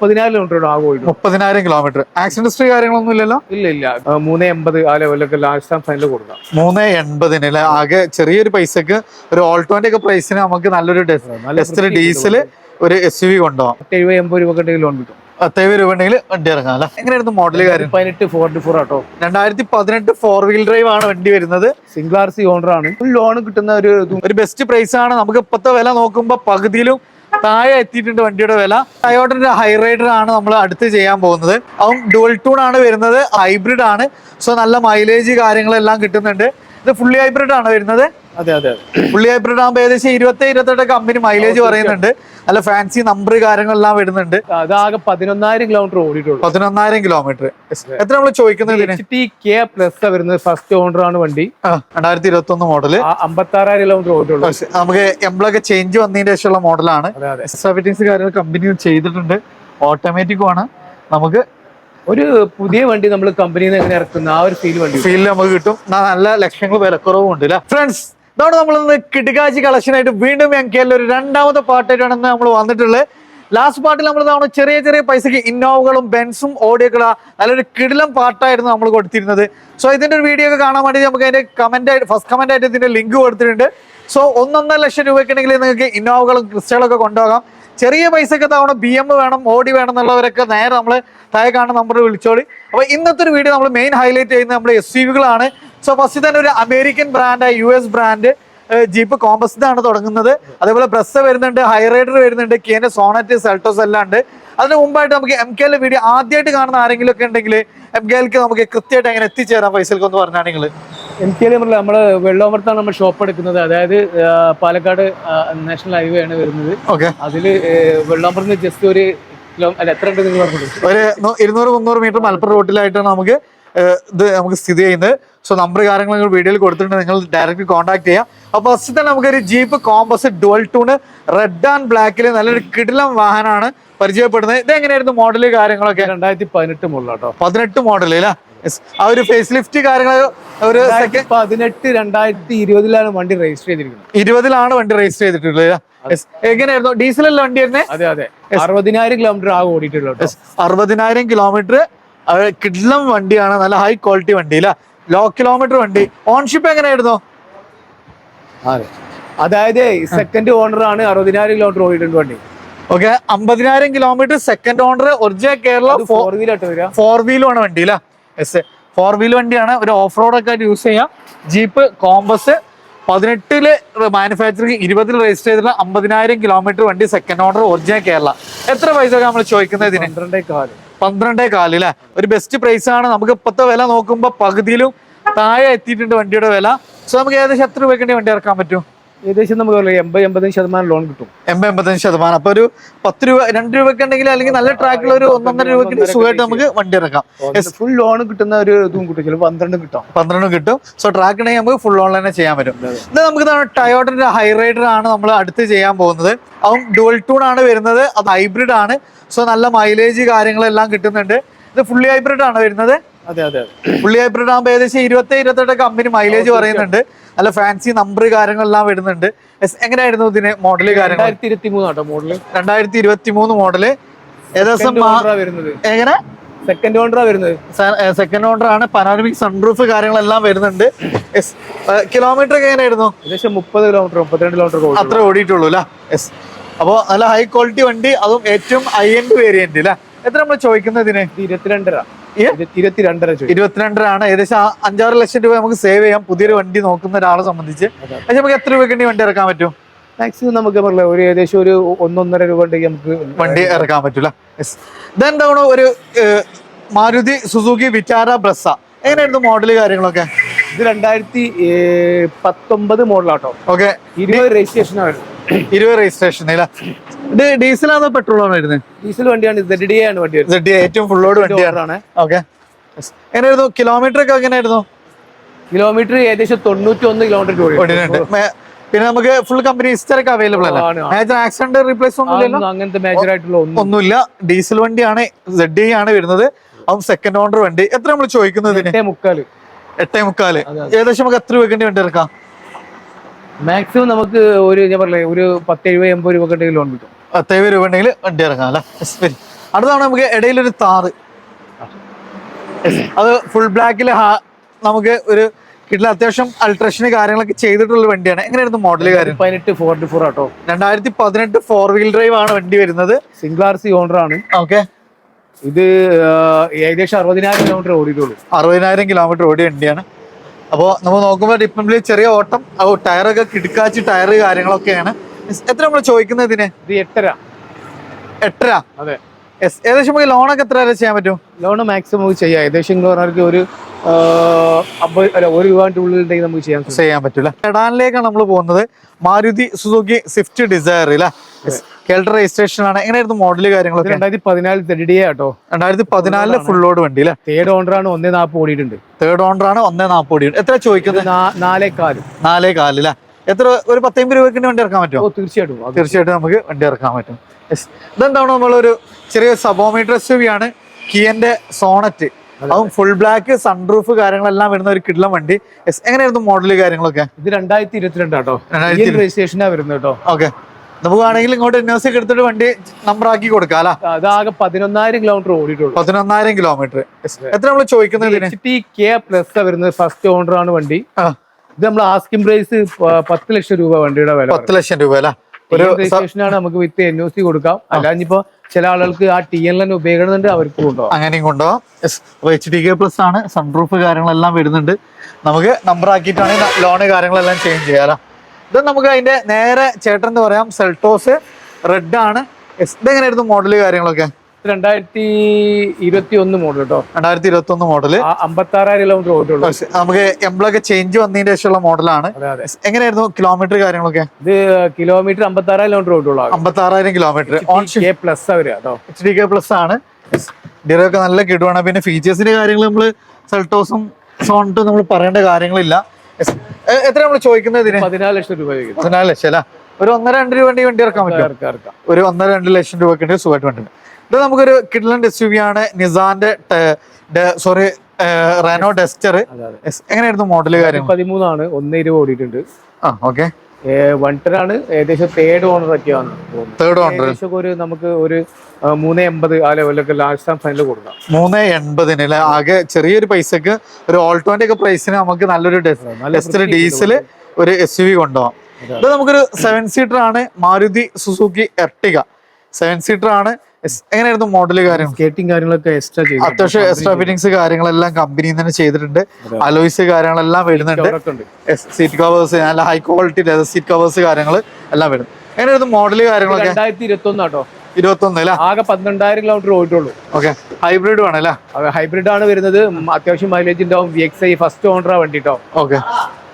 പതിനാല് കിലോമീറ്റർ ആകെ ഓടിക്കും മുപ്പതിനായിരം കിലോമീറ്റർ ആക്സിഡന്റ് ഹിസ്റ്ററി കാര്യങ്ങളൊന്നും ഇല്ലല്ലോ? ഇല്ല ഇല്ല. മൂന്ന് എൺപത് ആ ലെവലൊക്കെ ലാസ്റ്റ് ടൈം ഫൈനൽ കൊടുക്കാം. മൂന്ന് എൺപതിന് അല്ലെ ആകെ ചെറിയൊരു പൈസക്ക് ഒരു ഓൾട്ടോന്റെ ഒക്കെ പ്രൈസിന് നമുക്ക് നല്ലൊരു ഡീസൽ ഒരു എസ് യു വി കൊണ്ടുപോകാം എഴുപത് എൺപത് രൂപ ലോൺ കിട്ടും രൂപ ഉണ്ടെങ്കിൽ വണ്ടി ഇറങ്ങാം അല്ലെ? എങ്ങനെയായിരുന്നു മോഡൽ കാര്യം? പതിനെട്ട് ഫോർട്ടി ഫോർ ആട്ടോ. രണ്ടായിരത്തി പതിനെട്ട് ഫോർ വീൽ ഡ്രൈവ് ആണ് വണ്ടി വരുന്നത്. സിംഗിൾ ആർ സി ഓണർ ആണ്. ലോൺ കിട്ടുന്ന ഒരു ഒരു ബെസ്റ്റ് പ്രൈസ് ആണ്. നമുക്ക് ഇപ്പോഴത്തെ വില നോക്കുമ്പോൾ പകുതിയിലും താഴെ എത്തിയിട്ടുണ്ട് വണ്ടിയുടെ വില. ടയോട്ടിന്റെ ഹൈറൈഡർ ആണ് നമ്മൾ അടുത്ത് ചെയ്യാൻ പോകുന്നത്. അതും ഡുവൽ ടൂൺ ആണ് വരുന്നത് ഹൈബ്രിഡ് ആണ്. സോ നല്ല മൈലേജ് കാര്യങ്ങളെല്ലാം കിട്ടുന്നുണ്ട്. ഇത് ഫുള്ളി ഹൈബ്രിഡ് ആണ് വരുന്നത്. അതെ അതെ ഫുള്ളി ഹൈബ്രിഡ് ആകുമ്പോൾ ഏകദേശം ഇരുപത്തി ഇരുപത്തെട്ട് കമ്പനി മൈലേജ് പറയുന്നുണ്ട്. അല്ല ഫാൻസി നമ്പർ കാര്യങ്ങളെല്ലാം വരുന്നുണ്ട്. അതാകെ പതിനൊന്നായിരം കിലോമീറ്റർ ഓടിയിട്ടുള്ളൂ. പതിനൊന്നായിരം കിലോമീറ്റർ എത്ര നമ്മൾ ചോദിക്കുന്നത് പ്ലസ് വരുന്നത് ഫസ്റ്റ് ഓണർ ആണ് വണ്ടി. രണ്ടായിരത്തി ഇരുപത്തി ഒന്ന് മോഡൽ അമ്പത്തി ആറായിരം കിലോമീറ്റർ ഓടിയിട്ടുള്ളൂ നമുക്ക് എംബ്ലൊക്കെ ചേഞ്ച് വന്നതിന് ശേഷമുള്ള മോഡലാണ് ഫിറ്റിംഗ്സ് കാര്യങ്ങൾ കമ്പനി ചെയ്തിട്ടുണ്ട്. ഓട്ടോമാറ്റിക്കും ആണ്. നമുക്ക് ഒരു പുതിയ വണ്ടി നമ്മൾ കമ്പനിയിൽ നിന്ന് എങ്ങനെ ഇറക്കുന്ന ആ ഒരു ഫീൽ വണ്ടി. ഫീൽ നമുക്ക് കിട്ടും. നല്ല ലക്ഷങ്ങൾ വിലക്കുറവും ഉണ്ട് ഫ്രണ്ട്സ് ഇതോടെ നമ്മൾ ഇന്ന് കിടുകാശി കളക്ഷൻ ആയിട്ട് വീണ്ടും എം കെ ഒരു രണ്ടാമത്തെ പാർട്ടായിട്ടാണ് നമ്മൾ വന്നിട്ടുള്ളത്. ലാസ്റ്റ് പാർട്ടിൽ നമ്മൾ തവണ ചെറിയ ചെറിയ പൈസക്ക് ഇന്നോവകളും ബെൻസും ഓഡിയോകളും നല്ലൊരു കിടിലം പാർട്ടായിരുന്നു നമ്മൾ കൊടുത്തിരുന്നത്. സോ ഇതിന്റെ ഒരു വീഡിയോ ഒക്കെ കാണാൻ വേണ്ടി നമുക്ക് അതിന്റെ കമന്റ് ആയിട്ട് ഫസ്റ്റ് കമന്റ് ആയിട്ട് ഇതിന്റെ ലിങ്ക് കൊടുത്തിട്ടുണ്ട്. സോ ഒന്നൊന്നര ലക്ഷം രൂപയ്ക്കുണ്ടെങ്കിൽ നിങ്ങൾക്ക് ഇന്നോവകളും ക്രിസ്റ്റകളൊക്കെ കൊണ്ടുപോകാം. ചെറിയ പൈസക്ക് തവണ ബി എം വേണം ഓടി വേണം എന്നുള്ളവരൊക്കെ നേരെ നമ്മൾ താഴെ കാണുന്ന നമ്പർ വിളിച്ചോളി. അപ്പോൾ ഇന്നത്തെ ഒരു വീഡിയോ നമ്മൾ മെയിൻ ഹൈലൈറ്റ് ചെയ്യുന്നത് നമ്മൾ എസ് യു വികളാണ് സോ ഫസ്റ്റ് തന്നെ ഒരു American brand U S brand Jeep Compass ആണ് തുടങ്ങുന്നത്. അതേപോലെ ബ്രസ് വരുന്നുണ്ട് ഹൈറൈഡർ വരുന്നുണ്ട് കിയന്റെ സോണറ്റ് സെൽട്ടോസ് എല്ലാം ഉണ്ട്. അതിന് മുമ്പായിട്ട് നമുക്ക് എം കെ എൽ വീഡിയോ ആദ്യമായിട്ട് കാണുന്ന ആരെങ്കിലും ഒക്കെ ഉണ്ടെങ്കിൽ എം കെ എൽക്ക് നമുക്ക് കൃത്യമായിട്ട് അങ്ങനെ എത്തിച്ചേരാം പൈസക്ക് ഒന്ന് പറഞ്ഞാണെങ്കിൽ എം കെ എൽ പറഞ്ഞാൽ നമ്മൾ വെള്ളോമർത്താണ് നമ്മൾ ഷോപ്പ് എടുക്കുന്നത്. അതായത് പാലക്കാട് നാഷണൽ ഹൈവേ ആണ് വരുന്നത്. ഓക്കെ അതിൽ വെള്ളോമർന്ന് ജസ്റ്റ് ഒരു കിലോ അല്ല എത്ര ഉണ്ട് നിങ്ങൾ പറഞ്ഞത് ഒരു ഇരുന്നൂറ് മുന്നൂറ് മീറ്റർ മലപ്പുറം റോട്ടിലായിട്ടാണ് നമുക്ക് ഇത് നമുക്ക് സ്ഥിതി ചെയ്യുന്നത്. സോ നമ്പർ കാര്യങ്ങൾ നിങ്ങൾ വീഡിയോയിൽ കൊടുത്തിട്ടുണ്ട്. നിങ്ങൾ ഡയറക്റ്റ് കോൺടാക്ട് ചെയ്യാം. അപ്പോൾ ഫസ്റ്റ് തന്നെ നമുക്കൊരു Jeep Compass dual tone red and ബ്ലാക്കിൽ നല്ലൊരു കിടിലം വാഹനമാണ് പരിചയപ്പെടുന്നത്. ഇത് എങ്ങനെയായിരുന്നു മോഡൽ കാര്യങ്ങളൊക്കെ? രണ്ടായിരത്തി പതിനെട്ട് മുകളിലാട്ടോ പതിനെട്ട് മോഡൽ അല്ലേ ആ ഒരു ഫേസ് ലിഫ്റ്റ് കാര്യങ്ങൾ ഒരു പതിനെട്ട് രണ്ടായിരത്തി ഇരുപതിലാണ് വണ്ടി രജിസ്റ്റർ ചെയ്തിരിക്കുന്നത്. ഇരുപതിലാണ് വണ്ടി രജിസ്റ്റർ ചെയ്തിട്ടുള്ളത്. എങ്ങനെയായിരുന്നു? ഡീസൽ അല്ല വണ്ടി വരുന്നത്? അതെ അതെ. അറുപതിനായിരം കിലോമീറ്റർ ആകെ ഓടിയിട്ടുള്ളൂ അറുപതിനായിരം കിലോമീറ്റർ കിഡ്ലം വണ്ടിയാണ് നല്ല ഹൈ ക്വാളിറ്റി വണ്ടി അല്ല? ലോ കിലോമീറ്റർ വണ്ടി. ഓൺഷിപ്പ് എങ്ങനെയായിരുന്നു? അതെ. അതായത് സെക്കൻഡ് ഓണർ ആണ് അറുപതിനായിരം കിലോമീറ്റർ ഓടിയിട്ടുണ്ട് വണ്ടി. ഓക്കെ അമ്പതിനായിരം kilometre second owner original Kerala four wheeler four വീലും ആണ് വണ്ടി അല്ല? എസ് ഫോർ വീൽ വണ്ടിയാണ്. ഒരു ഓഫ് റോഡ് ഒക്കെ ആയിട്ട് യൂസ് ചെയ്യാം. ജീപ്പ് കോമ്പസ് പതിനെട്ടിൽ മാനുഫാക്ചറിങ് ഇരുപതിൽ രജിസ്റ്റർ ചെയ്തിട്ടുള്ള അമ്പതിനായിരം കിലോമീറ്റർ വണ്ടി സെക്കൻഡ് ഓണർ ഒറിജിനൽ കേരള. എത്ര പൈസ നമ്മൾ ചോദിക്കുന്നത് ഇതിന്? പന്ത്രണ്ടേ കാൽ പന്ത്രണ്ടേ കാൽ അല്ലെ ഒരു ബെസ്റ്റ് പ്രൈസ് ആണ്. നമുക്ക് ഇപ്പോഴത്തെ വില നോക്കുമ്പോൾ പകുതിയിലും താഴെ എത്തിയിട്ടുണ്ട് വണ്ടിയുടെ വില. സോ നമുക്ക് ഏകദേശം എത്ര രൂപയ്ക്ക് വണ്ടി ഇറക്കാൻ പറ്റും? ഏകദേശം നമുക്ക് എൺപത് എൺപത്തഞ്ച് ശതമാനം ലോൺ കിട്ടും. എൺപത് എൺപത്തഞ്ച് ശതമാനം. അപ്പൊ ഒരു പത്ത് രൂപ രണ്ട് രൂപയ്ക്ക് ഉണ്ടെങ്കിൽ അല്ലെങ്കിൽ നല്ല ട്രാക്കിൽ ഒരു ഒന്നൊന്നര രൂപയ്ക്ക് സുഖമായിട്ട് നമുക്ക് വണ്ടി ഇറക്കാം. ഫുൾ ലോൺ കിട്ടുന്ന ഒരു ഇതും കിട്ടും. ചിലപ്പോൾ പന്ത്രണ്ടും കിട്ടും. പന്ത്രണ്ടും കിട്ടും. സോ ട്രാക്ക് ഉണ്ടെങ്കിൽ നമുക്ക് ഫുൾ ഓൺലൈൻ ചെയ്യാൻ പറ്റും. ഇത് നമുക്ക് ടയോട്ടിന്റെ ഹൈറൈഡർ ആണ് നമ്മൾ അടുത്ത് ചെയ്യാൻ പോകുന്നത്. അതും ഡുവൽ ടൂൺ ആണ് വരുന്നത്. അത് ഹൈബ്രിഡ് ആണ്. സോ നല്ല മൈലേജ് കാര്യങ്ങളെല്ലാം കിട്ടുന്നുണ്ട്. ഇത് ഫുള്ളി ഹൈബ്രിഡ് ആണ് വരുന്നത്. അതെ അതെ ഫുള്ളി ഹൈബ്രിഡ് ആകുമ്പോൾ ഏകദേശം ഇരുപത്തി ഇരുപത്തെട്ട് കമ്പനി മൈലേജ് പറയുന്നുണ്ട്. നല്ല ഫാൻസി നമ്പർ കാര്യങ്ങളെല്ലാം വരുന്നുണ്ട്. എങ്ങനെയായിരുന്നു ഇതിന് മോഡൽ കാര്യങ്ങൾ? രണ്ടായിരത്തി ഇരുപത്തി മൂന്നാട്ടോ മോഡൽ രണ്ടായിരത്തി ഇരുപത്തി മൂന്ന് മോഡൽ ഏകദേശം എങ്ങനെ? സെക്കൻഡ് ഓണറാ വരുന്നത്. സെക്കൻഡ് ഓണർ ആണ്. പനോരമിക് സൺറൂഫ് കാര്യങ്ങളെല്ലാം വരുന്നുണ്ട്. കിലോമീറ്റർ ഒക്കെ എങ്ങനെയായിരുന്നു? ഏകദേശം മുപ്പത് കിലോമീറ്റർ മുപ്പത്തിരണ്ട് കിലോമീറ്റർ അത്ര ഓടിയിട്ടുള്ളൂ. അല്ലേ? യെസ് അപ്പോൾ നല്ല ഹൈ ക്വാളിറ്റി വണ്ടി അതും ഏറ്റവും ഹൈ എൻഡ് വേരിയന്റ് അല്ലേ? എത്ര നമ്മൾ ചോദിക്കുന്നത് ഇതിന്? ഇത് ഇരുപത്തിരണ്ടര. ഇരുപത്തിരണ്ടര ഇരുപത്തിരണ്ടരാണ്. ഏകദേശം ആ അഞ്ചാറ് ലക്ഷം രൂപ നമുക്ക് സേവ് ചെയ്യാം. പുതിയൊരു വണ്ടി നോക്കുന്ന ഒരാളെ സംബന്ധിച്ച്. പക്ഷെ നമുക്ക് എത്ര രൂപയ്ക്ക് വണ്ടി ഇറക്കാൻ പറ്റും? മാക്സിമം നമുക്ക് പറഞ്ഞ ഒരു ഏകദേശം ഒരു ഒന്നൊന്നര രൂപ ഉണ്ടെങ്കിൽ നമുക്ക് വണ്ടി ഇറക്കാൻ പറ്റൂല. ഇതെന്താണ് ഒരു മാരുതി സുസുക്കി വിറ്റാര ബ്രസ എങ്ങനെയായിരുന്നു മോഡൽ കാര്യങ്ങളൊക്കെ? ഇത് രണ്ടായിരത്തി പത്തൊമ്പത് മോഡലാട്ടോ ഓക്കെ ഇരുപത് രജിസ്ട്രേഷൻ ആണ്. ഇരുപത് രജിസ്ട്രേഷൻ ഇത് ഡീസലാണോ പെട്രോൾ ആണോ വരുന്നത് ഡീസൽ വണ്ടിയാണ് സെഡ് ഡി ആണ് വണ്ടി സെഡ് ഡി ഏറ്റവും ഫുൾ ലോഡ് വണ്ടിയാണ്. ഓക്കെ എങ്ങനെയായിരുന്നു? കിലോമീറ്റർ ഒക്കെ എങ്ങനെയായിരുന്നു? കിലോമീറ്റർ ഏകദേശം തൊണ്ണൂറ്റി ഒന്ന് കിലോമീറ്റർ പിന്നെ നമുക്ക് ഫുൾ കമ്പനി ഹിസ്റ്റർ ഒക്കെ അവൈലബിൾ അല്ല. മേജർ ആക്സിഡന്റ് റീപ്ലേസ് ഒന്നും ഇല്ലല്ലോ? അങ്ങനത്തെ മേജർ ആയിട്ടുള്ള ഒന്നും ഒന്നുമില്ല. ഡീസൽ വണ്ടിയാണ് സെഡ് ആണ് വരുന്നത്. അതും സെക്കൻഡ് ഓണർ വണ്ടി. എത്ര നമ്മൾ ചോദിക്കുന്നത് എട്ടേ മുക്കാൽ. ഏകദേശം നമുക്ക് എത്ര വേണ്ടി വണ്ടി ഇറക്കാം മാക്സിമം നമുക്ക് ഒരു ഞാൻ പറഞ്ഞില്ലേ ഒരു പത്ത് എഴുപത് എൺപത് രൂപ ഉണ്ടെങ്കിൽ ലോൺ കിട്ടും. പത്തേഴ് രൂപ ഉണ്ടെങ്കിൽ വണ്ടി ഇറങ്ങാം അല്ലേ? അടുത്താണ് നമുക്ക് ഇടയിലൊരു താറ് അത് ഫുൾ ബ്ലാക്കിൽ നമുക്ക് ഒരു കിട്ടില്ല. അത്യാവശ്യം അൾട്രേഷന് കാര്യങ്ങളൊക്കെ ചെയ്തിട്ടുള്ള വണ്ടിയാണ്. എങ്ങനെയായിരുന്നു മോഡൽ കാര്യം? പതിനെട്ട് ഫോർട്ടി ഫോർ ആട്ടോ. രണ്ടായിരത്തി പതിനെട്ട് ഫോർ വീൽ ഡ്രൈവ് ആണ് വണ്ടി വരുന്നത്. സിംഗിൾ ആർ സി ഓണർ ആണ്. ഓക്കെ ഇത് ഏകദേശം അറുപതിനായിരം കിലോമീറ്റർ ഓടിയിട്ടുള്ളൂ. അറുപതിനായിരം കിലോമീറ്റർ ഓടിയ വണ്ടിയാണ്. അപ്പോൾ നമ്മൾ നോക്കുമ്പോൾ ഡിപ്പമ്പിൽ ചെറിയ ഓട്ടം ഓ ടയറൊക്കെ കിടക്കാച്ച് ടയർ കാര്യങ്ങളൊക്കെയാണ്. എത്ര നമ്മൾ ചോദിക്കുന്നത് ഇതിന്? ഇത് എട്ടര. എട്ടര? അതെ. ഏകദേശം നമുക്ക് ലോണൊക്കെ എത്ര വരെ ചെയ്യാൻ പറ്റും? ലോൺ മാക്സിമം നമുക്ക് ചെയ്യാം. ഏകദേശം ഒരു അല്ല ഒരു രൂപയുടെ ഉള്ളിൽ നമുക്ക് ചെയ്യാൻ. ചെയ്യാൻ പറ്റില്ല? എടാനിലേക്കാണ് നമ്മൾ പോകുന്നത്. മാരുതി സുസുക്കി സ്വിഫ്റ്റ് ഡിസയർ അല്ലേ? കേൾട്ടർ രജിസ്ട്രേഷൻ ആണ് എങ്ങനെയായിരുന്നു മോഡൽ കാര്യങ്ങളൊക്കെ? രണ്ടായിരത്തി പതിനാല് തെഡി ആട്ടോ. രണ്ടായിരത്തി പതിനാലിൽ ഫുൾ ലോഡ് വണ്ടി അല്ലേ തേർഡ് ഓണർ ആണ് ഒന്നേ നാൽപ്പത് ഓടിയിട്ടുണ്ട്. തേർഡ് ഓണർ ആണ് ഒന്നേ നാൽപ്പത് എത്ര ഇത് ചോദിക്കുന്നത്? നാലേ കാൽ നാലേ കാലില്ല എത്ര ഒരു പത്തമ്പത് രൂപയ്ക്ക് വണ്ടി ഇറക്കാൻ പറ്റുമോ? തീർച്ചയായിട്ടും. തീർച്ചയായിട്ടും നമുക്ക് വണ്ടി ഇറക്കാൻ പറ്റും. ഇതെന്താണ് നമ്മളൊരു ചെറിയ സബോമീറ്റർ എസ് യു ആണ്. കിയന്റെ സോണറ്റ് അതും. ഫുൾ ബ്ലാക്ക് സൺ സൺറൂഫ് കാര്യങ്ങളെല്ലാം വരുന്ന ഒരു കിടിലം വണ്ടി. എങ്ങനെയായിരുന്നു മോഡൽ കാര്യങ്ങളൊക്കെ? ഇത് രണ്ടായിരത്തി ഇരുപത്തിരണ്ട് ആട്ടോ. രണ്ടായിരത്തി രജിസ്ട്രേഷനാ വരുന്നത് കേട്ടോ. ഓക്കെ നമുക്ക് വേണമെങ്കിൽ ഇങ്ങോട്ട് എൻ ഒക്കെ എടുത്തിട്ട് വണ്ടി നമ്പർ ആക്കി കൊടുക്കാം അല്ല? അതാകെ പതിനൊന്നായിരം കിലോമീറ്റർ ഓടിയിട്ടുള്ളൂ. പതിനൊന്നായിരം കിലോമീറ്റർ എത്ര നമ്മൾ ചോദിക്കുന്നത് ടി കെ പ്ലസ് വരുന്നത് ഫസ്റ്റ് ഓണർ ആണ് വണ്ടി. ഇത് നമ്മൾ ആസ്കിംഗ് പ്രൈസ് പത്ത് ലക്ഷം രൂപ വണ്ടിയുടെ വില പത്ത് ലക്ഷം രൂപ അല്ല? ഒരു രജിസ്ട്രേഷൻ ആണ് നമുക്ക് വിത്ത് എൻ ഒ സി കൊടുക്കാം. അല്ലാഞ്ഞിപ്പോ ചില ആളുകൾക്ക് ആ ടി എൻ എൻ ഉപയോഗിക്കുന്നുണ്ട് അവർക്ക് കൊണ്ടുപോകാം. അങ്ങനെയും കൊണ്ടുപോകാം. അപ്പൊ എച്ച് ഡി കെ പ്ലസ് ആണ് സൺപ്രൂഫ് കാര്യങ്ങളെല്ലാം വരുന്നുണ്ട്. നമുക്ക് നമ്പർ ആക്കിയിട്ടാണെങ്കിൽ ലോണ് കാര്യങ്ങളെല്ലാം ചേഞ്ച് ചെയ്യാലോ ഇത് നമുക്ക് അതിന്റെ നേരെ ചേട്ടൻ എന്ന് പറയാം സെൽട്ടോസ് റെഡ് ആണ്. ഇതെങ്ങനെയായിരുന്നു മോഡൽ കാര്യങ്ങളൊക്കെ? രണ്ടായിരത്തി ഇരുപത്തി ഒന്ന് മോഡൽ കേട്ടോ രണ്ടായിരത്തി ഇരുപത്തി ഒന്ന് മോഡൽ അമ്പത്തി ആറായിരം കിലോമീറ്റർ ഓടിയുള്ളൂ നമുക്ക് എംബ്ലൊക്കെ ചേഞ്ച് വന്നതിന് ശേഷമുള്ള മോഡലാണ് എങ്ങനെയായിരുന്നു കിലോമീറ്റർ കാര്യങ്ങളൊക്കെ? ഇത് കിലോമീറ്റർ അമ്പത്തി ആറായിരം കിലോമീറ്റർ ഓടിയുള്ളൂ അമ്പത്തി ആറായിരം കിലോമീറ്റർ ഓൺ കെ പ്ലസ് വരിക കേട്ടോ എച്ച് ഡി കെ പ്ലസ് ആണ്. ഡിറൊക്കെ നല്ല കിടുവാണ്. പിന്നെ ഫീച്ചേഴ്സിന്റെ കാര്യങ്ങൾ നമ്മൾ സെൽട്ടോസും സോണിട്ടും നമ്മൾ പറയേണ്ട കാര്യങ്ങളില്ല. എത്ര നമ്മൾ ചോദിക്കുന്നത് ഇതിന് പതിനാല് ലക്ഷം രൂപ. പതിനാല് ലക്ഷം അല്ല ഒരു ഒന്നര രണ്ട് രൂപ വണ്ടി വണ്ടി ഇറക്കാൻ പറ്റും. ഒരു ഒന്നര രണ്ട് ലക്ഷം രൂപ വണ്ടി സുഖമായിട്ട് വണ്ടി. ഇത് നമുക്കൊരു കിഡ്ലൻ എസ് യു വി ആണ് നിസാന്റെ സോറി റെനോ ഡെസ്റ്റർ. എങ്ങനെയായിരുന്നു മോഡൽ കാര്യം പതിമൂന്നാണ് ഒന്നേ രൂപ ഓടിയിട്ടുണ്ട് ആ ഓക്കെ വണ്ടറാണ് ഏകദേശം തേർഡ് ഓണർ ഒക്കെയാണ്. തേർഡ് ഓണർ ഏകദേശം ഒരു നമുക്ക് ഒരു മൂന്ന് എൺപത് ആ ലെവലൊക്കെ ലാസ്റ്റ് ടൈം ഫൈനൽ കൊടുക്കാം. മൂന്ന് എൺപതിന് അല്ലെ ആകെ ചെറിയൊരു പൈസക്ക് ഒരു ഓൾട്ടോന്റെ ഒക്കെ പ്രൈസിന് നമുക്ക് നല്ലൊരു ഡീസൽ ഒരു എസ് യു വി കൊണ്ടുപോകാം. ഇത് നമുക്കൊരു സെവൻ സീറ്റർ ആണ് Maruti Suzuki Ertiga seven seater ആണ്. എങ്ങനെയായിരുന്നു മോഡൽ കാര്യം? സ്കേറ്റിംഗ് കാര്യങ്ങളൊക്കെ എക്സ്ട്രാ ചെയ്തു. അത്യാവശ്യം എക്സ്ട്രാ ഫിറ്റിംഗ്സ് കാര്യങ്ങളെല്ലാം കമ്പനിയിൽ തന്നെ ചെയ്തിട്ടുണ്ട്. അലോയ്സ് കാര്യങ്ങളെല്ലാം വരുന്നുണ്ട്. സീറ്റ് കവേഴ്സ് നല്ല high quality leather seat covers കാര്യങ്ങൾ എല്ലാം വരും എങ്ങനെയായിരുന്നു മോഡൽ കാര്യങ്ങളൊക്കെ? രണ്ടായിരത്തി ഇരുപത്തി ഒന്നാട്ടോ ഇരുപത്തൊന്ന് അല്ലേ? ആകെ പന്ത്രണ്ടായിരം കിലോമീറ്റർ ഓടിട്ടുള്ളൂ ഓക്കെ ഹൈബ്രിഡ് വേണല്ലേ? ഹൈബ്രിഡ് ആണ് വരുന്നത്. അത്യാവശ്യം മൈലേജ് ഉണ്ടാവും. വി എക്സ് ഐ ഫസ്റ്റ് ഓണറാ വണ്ടി കേട്ടോ ഓക്കെ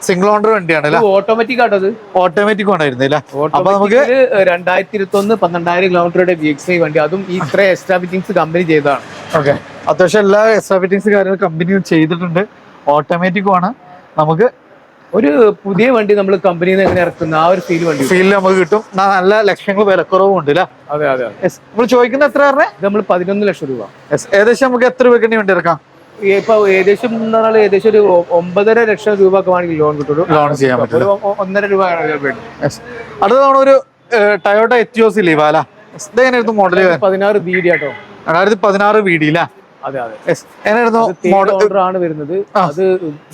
സിംഗിൾ ഓണർ വണ്ടിയാണ് ഓട്ടോമാറ്റിക് ആട്ടോ അത്. ഓട്ടോമാറ്റിക് ആണായിരുന്നില്ല അപ്പൊ നമുക്ക് രണ്ടായിരത്തി ഇരുപത്തി ഒന്ന് പന്ത്രണ്ടായിരം കിലോമീറ്ററുടെ വി എക്സ് ഐ വണ്ടി. അതും ഈ ഇത്ര എക്സ്ട്രാ ഫിറ്റിംഗ്സ് കമ്പനി ചെയ്തതാണ്. ഓക്കെ. അത്യാവശ്യം എല്ലാ എക്സ്ട്രാ ഫിറ്റിംഗ്സ് കാര്യങ്ങൾ കമ്പനി ചെയ്തിട്ടുണ്ട്. ഓട്ടോമാറ്റിക് ആണ്. നമുക്ക് ഒരു പുതിയ വണ്ടി നമ്മൾ കമ്പനിയിൽ നിന്ന് എങ്ങനെ ഇറക്കുന്ന ആ ഒരു ഫീൽ വണ്ടി ഫീൽ നമുക്ക് കിട്ടും. നല്ല ലക്ഷങ്ങൾ വിലക്കുറവും ഉണ്ട് അതെ അതെ നമ്മൾ ചോദിക്കുന്ന എത്ര പറഞ്ഞേ? നമ്മൾ പതിനൊന്ന് ലക്ഷം രൂപ. ഏകദേശം നമുക്ക് എത്ര രൂപയ്ക്ക് വണ്ടി ഇറക്കാം? ഇപ്പൊ ഏകദേശം പറഞ്ഞാൽ ഏകദേശം ഒരു ഒമ്പതര ലക്ഷം രൂപ ഒക്കെ വേണമെങ്കിൽ ലോൺ കിട്ടുള്ളൂ. ലോൺ ചെയ്യാൻ പറ്റും ഒന്നര രൂപ അടുത്ത തവണ ഒരു ടയോട്ട എത്തിയോസ് ഇല്ലേ വാല എങ്ങനെയായിരുന്നു മോഡൽ പതിനാറ് ബി ഡി ആട്ടോ. രണ്ടായിരത്തി പതിനാറ് വി ഡി അല്ലേ അതെ അതെ. യെസ് എങ്ങനെയായിരുന്നു മോഡൽ ആണ് വരുന്നത്. അത്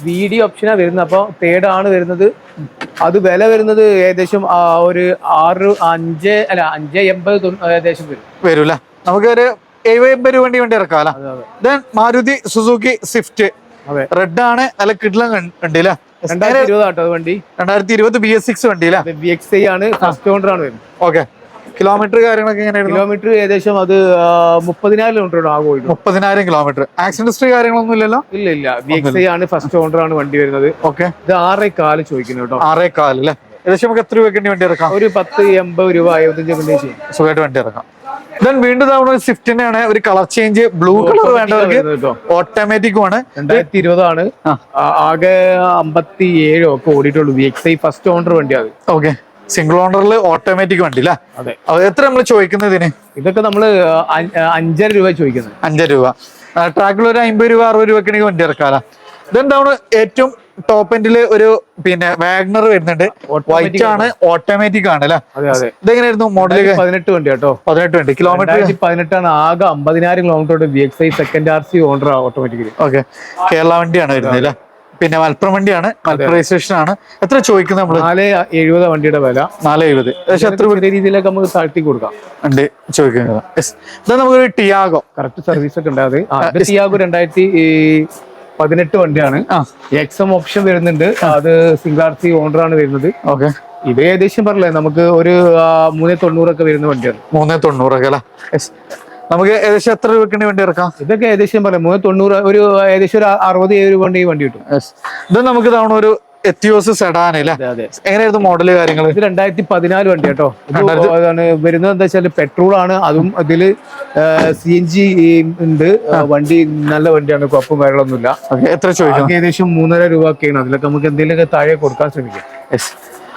വി ഡി ഓപ്ഷനാ വരുന്നത്. അപ്പൊ തേർഡ് ആണ് വരുന്നത്. അത് വില വരുന്നത് ഏകദേശം ഒരു ആറ് അഞ്ച് അല്ല അഞ്ച് എൺപത് ഏകദേശം വരും. വരൂല നമുക്ക് ഒരു എഴുപത് വേണ്ടി വണ്ടി വണ്ടി ഇറക്കാം then Maruti Suzuki Swift red ആണ്. നല്ല കിഡ്ലം ഉണ്ട് അല്ലേ രണ്ടായിരത്തി ഇരുപത് ആട്ടോ വണ്ടി? രണ്ടായിരത്തി ഇരുപത് ബി എസ് സിക്സ് വണ്ടി അല്ലേ? വി ആണ്. ഫസ്റ്റ് ഓണർ ആണ് ഓക്കെ കിലോമീറ്റർ കാര്യങ്ങളൊക്കെ എങ്ങനെയാണ് കിലോമീറ്റർ ഏകദേശം അത് മുപ്പതിനായിരം കിലോമീറ്റർ ആകെ മുപ്പതിനായിരം കിലോമീറ്റർ ആക്സിഡന്റ് ഹിസ്റ്ററി കാര്യങ്ങളൊന്നും ഇല്ലല്ലോ? ഇല്ല ഇല്ല. ബി എക്സ് ഐ ആണ് ഫസ്റ്റ് ഓണർ ആണ് വണ്ടി വരുന്നത്. ഓക്കെ ഇത് ആറേ കാൽ ചോദിക്കുന്നു കേട്ടോ. ആറേ കാൽ അല്ലേ? ഏകദേശം നമുക്ക് എത്ര രൂപയ്ക്ക് വണ്ടി ഇറക്കാം? ഒരു പത്ത് എൺപത് രൂപ എഴുപത്തഞ്ച് വണ്ടി ചെയ്യും. സുഖമായിട്ട് വണ്ടി ഇറക്കാം. ദെൻ വീണ്ടും തവണ ഒരു സ്വിഫ്റ്റിന്റെ ആണ് ഒരു കളർ ചേഞ്ച് ബ്ലൂ കളർ വേണ്ടവർക്ക് ഓട്ടോമാറ്റിക്കും ആണ്. രണ്ടായിരത്തി ഇരുപതാണ്. ആകെ അമ്പത്തി ഏഴോ ഒക്കെ ഓടിയിട്ടുള്ളൂ. V X I first owner വണ്ടി അത്. ഓക്കെ സിംഗിൾ ഓണറിൽ ഓട്ടോമാറ്റിക് വണ്ടി അല്ലേ എത്ര നമ്മൾ ചോദിക്കുന്നതിന് ഇതൊക്കെ നമ്മൾ അഞ്ചര രൂപ ചോദിക്കുന്നത്. അഞ്ചര രൂപ. ട്രാക്കിൽ ഒരു അമ്പത് രൂപ അറുപത് രൂപയ്ക്ക് വണ്ടി ഇറക്കാല. ഇതെന്താണ് ഏറ്റവും ടോപ്പ് എൻഡിൽ ഒരു പിന്നെ വാഗ്നർ വരുന്നുണ്ട്. വൈറ്റ് ആണ്. ഓട്ടോമാറ്റിക് ആണ് അല്ലെ? ഇതെങ്ങനെയായിരുന്നു മോഡൽ പതിനെട്ട് വണ്ടി കേട്ടോ. പതിനെട്ട് വണ്ടി. കിലോമീറ്റർ പതിനെട്ടാണ് ആകെ അമ്പതിനായിരം kilometre B X I second R C owner automatically okay Kerala വണ്ടിയാണ് വരുന്നത് അല്ലേ? പിന്നെ മലപ്പുറം വണ്ടിയാണ്. മലപ്പുറം രജിസ്ട്രേഷൻ ആണ്. എത്ര ചോദിക്കുന്നത് നമ്മൾ? നാല് എഴുപത് വണ്ടിയുടെ വില. നാല് എഴുപത്. എത്ര രീതിയിലൊക്കെ നമുക്ക് താഴ്ത്തി കൊടുക്കാം. ഉണ്ട് ചോദിക്കുന്നത്. നമുക്ക് ടിയാഗോ കറക്റ്റ് സർവീസ് ഒക്കെ ഉണ്ടായത് ടിയാഗോ രണ്ടായിരത്തി പതിനെട്ട് വണ്ടിയാണ്. ആ. എക്സം ഓപ്ഷൻ വരുന്നുണ്ട്. അത് സിംഗിൾ ആർ സി ഓണർ ആണ് വരുന്നത്. ഓക്കെ. ഇത് ഏകദേശം പറഞ്ഞില്ലേ നമുക്ക് ഒരു മൂന്നേ തൊണ്ണൂറൊക്കെ വരുന്ന വണ്ടിയാണ്. മൂന്നേ തൊണ്ണൂറൊക്കെ അല്ലേ? നമുക്ക് ഏകദേശം എത്ര രൂപയ്ക്ക് വണ്ടി ഇറക്കാം? ഇതൊക്കെ ഏകദേശം പറയാം മൂന്ന് തൊണ്ണൂറ് ഒരു ഏകദേശം ഒരു അറുപത് ഏഴ് രൂപ ഈ വണ്ടി കിട്ടും. ഇത് നമുക്ക് തവണ ഒരു എത്തിയോസ് സെഡാൻ അല്ലേ? എങ്ങനെയായിരുന്നു മോഡൽ കാര്യങ്ങൾ ഇത് രണ്ടായിരത്തി പതിനാല് വണ്ടി കേട്ടോ. വരുന്നത് എന്താ വെച്ചാൽ പെട്രോൾ ആണ്. അതും അതിൽ സി എൻ ജി ഉണ്ട്. വണ്ടി നല്ല വണ്ടിയാണ് കുഴപ്പം കാര്യങ്ങളൊന്നുമില്ല. എത്ര ചോദിക്കും ഏകദേശം മൂന്നര രൂപ ഒക്കെയാണ് അതിലൊക്കെ നമുക്ക് എന്തെങ്കിലുമൊക്കെ താഴെ കൊടുക്കാൻ ശ്രമിക്കാം.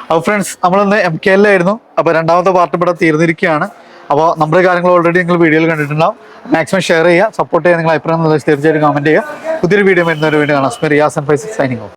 അപ്പൊ അപ്പോൾ ഫ്രണ്ട്സ് നമ്മളിന്ന് എം കെ എല്ലായിരുന്നു അപ്പോൾ രണ്ടാമത്തെ പാർട്ട് ഇവിടെ തീർന്നിരിക്കുകയാണ്. അപ്പോൾ നമ്മുടെ കാര്യങ്ങൾ ഓൾറെഡി നിങ്ങൾ വീഡിയോയിൽ കണ്ടിട്ടുണ്ടാവും. മാക്സിമം ഷെയർ ചെയ്യുക. സപ്പോർട്ട് ചെയ്യുക. നിങ്ങൾ അഭിപ്രായം തീർച്ചയായിട്ടും കമന്റ് ചെയ്യുക. പുതിയൊരു വീഡിയോ വരുന്നവരെ വേണ്ടി കാണാം. Riyas and Faiz signing off